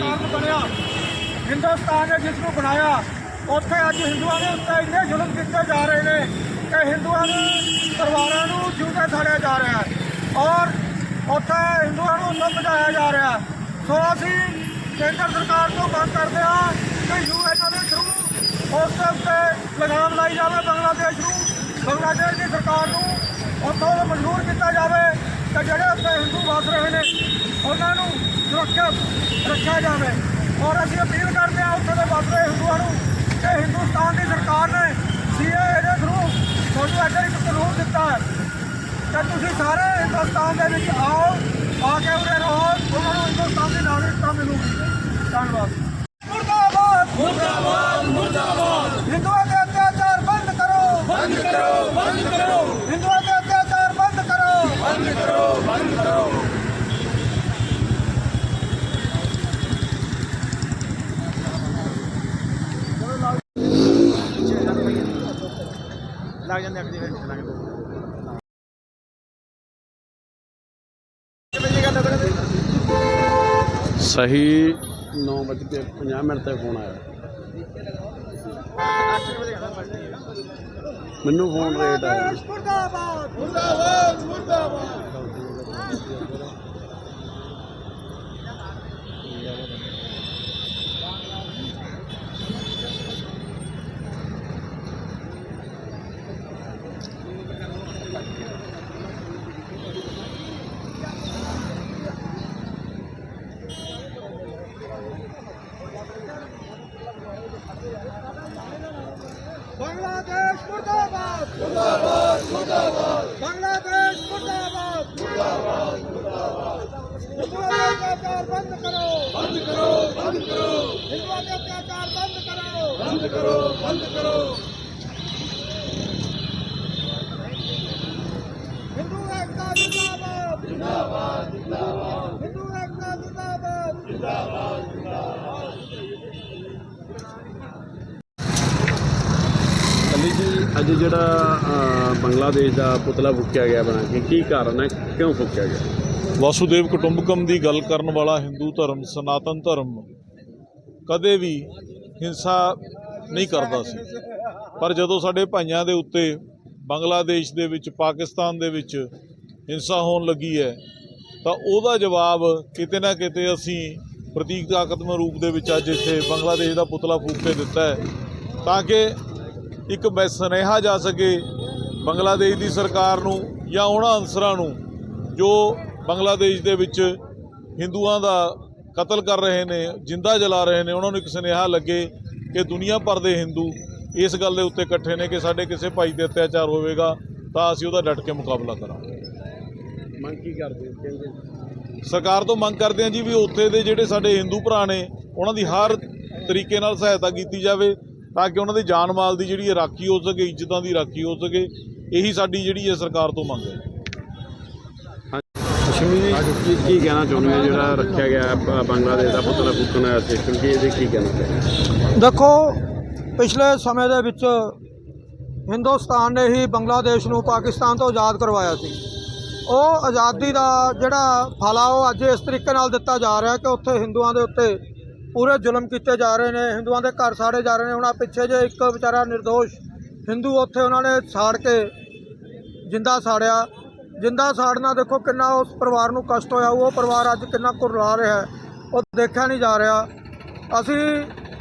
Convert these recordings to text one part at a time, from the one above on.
ਕਾਰਨ ਬਣਿਆ। ਹਿੰਦੁਸਤਾਨ ਨੇ ਜਿਸ ਨੂੰ ਬਣਾਇਆ, ਉੱਥੇ ਅੱਜ ਹਿੰਦੂਆਂ ਦੇ ਉੱਤੇ ਇੰਨੇ ਜ਼ੁਲਮ ਕੀਤੇ ਜਾ ਰਹੇ ਨੇ ਕਿ ਹਿੰਦੂਆਂ ਦੇ ਪਰਿਵਾਰਾਂ ਨੂੰ ਜਿਉਂਦੇ ਸਾੜਿਆ ਜਾ ਰਿਹਾ ਹੈ ਔਰ ਉੱਥੇ ਹਿੰਦੂਆਂ ਨੂੰ ਨੁੱਕ ਭਜਾਇਆ ਜਾ ਰਿਹਾ ਸੋ ਅਸੀਂ ਕੇਂਦਰ ਸਰਕਾਰ ਤੋਂ ਮੰਗ ਕਰਦੇ ਹਾਂ ਕਿ ਯੂਐਨ ਦੇ ਥਰੂ ਉਸ ਦੇ ਉੱਤੇ ਲਗਾਮ ਲਾਈ ਜਾਵੇ, ਬੰਗਲਾਦੇਸ਼ ਨੂੰ, ਬੰਗਲਾਦੇਸ਼ ਦੀ ਸਰਕਾਰ ਨੂੰ ਉੱਥੋਂ ਮਨਜ਼ੂਰ ਕੀਤਾ ਜਾਵੇ। ਕਿ ਜਿਹੜੇ ਉੱਥੇ ਹਿੰਦੂ ਵਸ ਰਹੇ ਨੇ, ਉਹਨਾਂ ਨੂੰ ਸੁਰੱਖਿਅਤ ਰੱਖਿਆ ਜਾਵੇ। ਔਰ ਅਸੀਂ ਅਪੀਲ ਕਰਦੇ ਹਾਂ ਉੱਥੇ ਦੇ ਵਸ ਰਹੇ ਹਿੰਦੂਆਂ ਨੂੰ ਕਿ ਹਿੰਦੁਸਤਾਨ ਦੀ ਸਰਕਾਰ ਨੇ ਸੀਏ ਦੇ ਥਰੂ ਤੁਹਾਨੂੰ ਇੱਧਰ ਇੱਕ ਕਾਨੂੰਨ ਦਿੱਤਾ ਹੈ ਕਿ ਤੁਸੀਂ ਸਾਰੇ ਹਿੰਦੁਸਤਾਨ ਦੇ ਵਿੱਚ ਆਓ, ਆ ਕੇ ਉਰੇ ਰਹੋ, ਉਹਨਾਂ ਨੂੰ ਹਿੰਦੁਸਤਾਨ ਦੀ ਨਾਗਰਿਕਤਾ ਮਿਲੂਗੀ। ਧੰਨਵਾਦ ਮੁਰਦਾਬਾਦ ਮੁਰਦਾਬਾਦ ਮੁਰਦਾਬਾਦ ਹਿੰਦੂਆਂ ਦੇ ਅਤਿਆਚਾਰ ਬੰਦ ਕਰੋ ਬੰਦ ਕਰੋ ਬੰਦ ਕਰੋ ਹਿੰਦੂਆਂ ਦੇ ਅਤਿਆਚਾਰ ਬੰਦ ਕਰੋ ਲੱਗ ਜਾਂਦੇ ਅੱਗੇ ਵਿੱਚ ਲੱਗ ਜਾਂਦੇ ਕਿਵੇਂ ਜੀ ਗੱਲ ਕਰਦੇ ਸਹੀ 9:50 ਮਿੰਟ ਤੇ ਫੋਨ ਆਇਆ। ਮੈਨੂੰ ਫੋਨ ਰੇਟ ਆਇਆ। ਮੁਰਦਾਬਾਦ ਮੁਰਦਾਬਾਦ ਮੁਰਦਾਬਾਦ। बांग्लादेश मुर्दाबाद मुर्दाबाद मुर्दाबाद बांग्लादेश मुर्दाबाद मुर्दाबाद मुर्दाबाद हिंदुओं के अत्याचार बंद करो बंद करो बंद करो हिंदुओं के अत्याचार बंद करो बंद करो बंद करो ਅੱਜ ਜਿਹੜਾ ਅ, ਬੰਗਲਾਦੇਸ਼ ਦਾ ਪੁਤਲਾ ਫੂਕਿਆ ਗਿਆ ਬਣਾ ਕੇ ਕੀ ਕਾਰਨ ਹੈ? ਕਿਉਂ ਫੂਕਿਆ ਗਿਆ? ਵਾਸੂਦੇਵ ਕੁਟੁੰਬਕਮ ਦੀ ਗੱਲ ਕਰਨ ਵਾਲਾ ਹਿੰਦੂ ਧਰਮ ਸਨਾਤਨ ਧਰਮ ਕਦੇ ਵੀ ਹਿੰਸਾ ਨਹੀਂ ਕਰਦਾ ਸੀ। ਪਰ ਜਦੋਂ ਸਾਡੇ ਭਾਈਆਂ ਦੇ ਉੱਤੇ ਬੰਗਲਾਦੇਸ਼ ਦੇ ਵਿੱਚ ਪਾਕਿਸਤਾਨ ਦੇ ਵਿੱਚ ਹਿੰਸਾ ਹੋਣ ਲੱਗੀ ਹੈ ਤਾਂ ਉਹਦਾ ਜਵਾਬ ਕਿਤੇ ਨਾ ਕਿਤੇ ਅਸੀਂ ਪ੍ਰਤੀਕਾਤਮਕ ਰੂਪ ਦੇ ਵਿੱਚ ਅੱਜ ਇੱਥੇ ਬੰਗਲਾਦੇਸ਼ ਦਾ ਪੁਤਲਾ ਫੂਕ ਕੇ ਦਿੱਤਾ ਹੈ। ਤਾਂ ਕਿ ਇੱਕ ਮੈਂ ਸੁਨੇਹਾ ਜਾ ਸਕੇ ਬੰਗਲਾਦੇਸ਼ ਦੀ ਸਰਕਾਰ ਨੂੰ ਜਾਂ ਉਹਨਾਂ ਅਨਸਰਾਂ ਨੂੰ ਜੋ ਬੰਗਲਾਦੇਸ਼ ਦੇ ਵਿੱਚ ਹਿੰਦੂਆਂ ਦਾ ਕਤਲ ਕਰ ਰਹੇ ਨੇ ਜਿੰਦਾ ਜਲਾ ਰਹੇ ਨੇ ਉਹਨਾਂ ਨੂੰ ਇੱਕ ਸੁਨੇਹਾ ਲੱਗੇ ਕਿ ਦੁਨੀਆ ਭਰ ਦੇ ਹਿੰਦੂ ਇਸ ਗੱਲ ਦੇ ਉੱਤੇ ਇਕੱਠੇ ਨੇ ਕਿ ਸਾਡੇ ਕਿਸੇ ਭਾਈ ਤੇ ਅਤਿਆਚਾਰ ਹੋਵੇਗਾ ਤਾਂ ਅਸੀਂ ਉਹਦਾ ਡਟ ਕੇ ਮੁਕਾਬਲਾ ਕਰਾਂਗੇ ਮੰਗ ਕੀ ਕਰਦੇ ਹੋ? ਕਹਿੰਦੇ ਸਰਕਾਰ ਤੋਂ ਮੰਗ ਕਰਦੇ ਹਾਂ ਜੀ ਵੀ ਉੱਥੇ ਦੇ ਜਿਹੜੇ ਸਾਡੇ ਹਿੰਦੂ ਭਰਾ ਨੇ ਉਹਨਾਂ ਦੀ ਹਰ ਤਰੀਕੇ ਨਾਲ ਸਹਾਇਤਾ ਕੀਤੀ ਜਾਵੇ ਤਾਂ ਕਿ ਉਹਨਾਂ ਦੀ ਜਾਨ ਮਾਲ ਦੀ ਜਿਹੜੀ ਰਾਖੀ ਹੋ ਸਕੇ ਇੱਜ਼ਤਾਂ ਦੀ ਰਾਖੀ ਹੋ ਸਕੇ ਇਹੀ ਸਾਡੀ ਜਿਹੜੀ ਹੈ ਸਰਕਾਰ ਤੋਂ ਮੰਗ ਹੈ। ਜੀ ਕੀ ਕੀ ਕਹਿਣਾ ਚਾਹੁੰਦੇ ਹੋ? ਜਿਹੜਾ ਰੱਖਿਆ ਗਿਆ ਹੈ ਬ- ਬੰਗਲਾਦੇਸ਼ ਦਾ ਪੁਤਲਾ ਫੂਕਣ ਆਇਆ ਸਿਸਟਮ ਕੀ ਇਹਦੇ ਕੀ ਕਹਿਣਾ ਚਾਹੁੰਦੇ ਹੋ? ਦੇਖੋ ਪਿਛਲੇ ਸਮੇਂ ਦੇ ਵਿੱਚ ਹਿੰਦੁਸਤਾਨ ਨੇ ਹੀ ਬੰਗਲਾਦੇਸ਼ ਨੂੰ ਪਾਕਿਸਤਾਨ ਤੋਂ ਆਜ਼ਾਦ ਕਰਵਾਇਆ ਸੀ। ਉਹ ਆਜ਼ਾਦੀ ਦਾ ਜਿਹੜਾ ਫਲ ਆ ਉਹ ਅੱਜ ਇਸ ਤਰੀਕੇ ਨਾਲ ਦਿੱਤਾ ਜਾ ਰਿਹਾ ਕਿ ਉੱਥੇ ਹਿੰਦੂਆਂ ਦੇ ਉੱਤੇ ਪੂਰੇ ਜ਼ੁਲਮ ਕੀਤੇ ਜਾ ਰਹੇ ਨੇ, ਹਿੰਦੂਆਂ ਦੇ ਘਰ ਸਾੜੇ ਜਾ ਰਹੇ ਨੇ, ਹੁਣ ਆਹ ਪਿੱਛੇ ਜੇ ਇੱਕ ਵਿਚਾਰਾ નિર્ਦੋਸ਼ ਹਿੰਦੂ ਉੱਥੇ ਉਹਨਾਂ ਨੇ ਸਾੜ ਕੇ ਜਿੰਦਾ ਸਾੜਿਆ। ਜਿੰਦਾ ਸਾੜਨਾ ਦੇਖੋ ਕਿੰਨਾ ਉਸ ਪਰਿਵਾਰ ਨੂੰ ਕਸ਼ਟ ਹੋਇਆ, ਉਹ ਪਰਿਵਾਰ ਅੱਜ ਕਿੰਨਾ ਕੁਰਲਾ ਰਿਹਾ ਉਹ ਦੇਖਿਆ ਨਹੀਂ ਜਾ ਰਿਹਾ। ਅਸੀਂ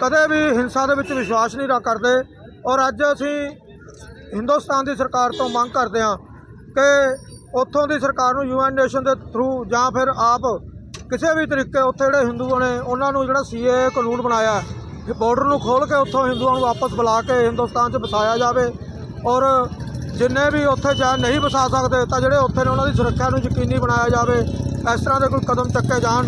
ਕਦੇ ਵੀ ਹਿੰਸਾ ਦੇ ਵਿੱਚ ਵਿਸ਼ਵਾਸ ਨਹੀਂ ਰੱਖ ਕਰਦੇ ਔਰ ਅੱਜ ਅਸੀਂ ਹਿੰਦੁਸਤਾਨ ਦੀ ਸਰਕਾਰ ਤੋਂ ਮੰਗ ਕਰਦੇ ਹਾਂ ਕਿ ਉੱਥੋਂ ਦੀ ਸਰਕਾਰ ਨੂੰ ਯੂਐਨ ਨੇਸ਼ਨ ਦੇ ਥਰੂ ਜਾਂ ਫਿਰ ਆਪ ਕਿਸੇ ਵੀ ਤਰੀਕੇ ਉੱਥੇ ਜਿਹੜੇ ਹਿੰਦੂਆਂ ਨੇ, ਉਹਨਾਂ ਨੂੰ ਜਿਹੜਾ ਸੀਏ ਕਾਨੂੰਨ ਬਣਾਇਆ ਕਿ ਬਾਰਡਰ ਨੂੰ ਖੋਲ ਕੇ ਉੱਥੋਂ ਹਿੰਦੂਆਂ ਨੂੰ ਵਾਪਸ ਬੁਲਾ ਕੇ ਹਿੰਦੁਸਤਾਨ 'ਚ ਵਸਾਇਆ ਜਾਵੇ ਔਰ ਜਿੰਨੇ ਵੀ ਉੱਥੇ ਜਾ ਨਹੀਂ ਵਸਾ ਸਕਦੇ ਤਾਂ ਜਿਹੜੇ ਉੱਥੇ ਨੇ ਉਹਨਾਂ ਦੀ ਸੁਰੱਖਿਆ ਨੂੰ ਯਕੀਨੀ ਬਣਾਇਆ ਜਾਵੇ, ਇਸ ਤਰ੍ਹਾਂ ਦੇ ਕੋਈ ਕਦਮ ਚੱਕੇ ਜਾਣ।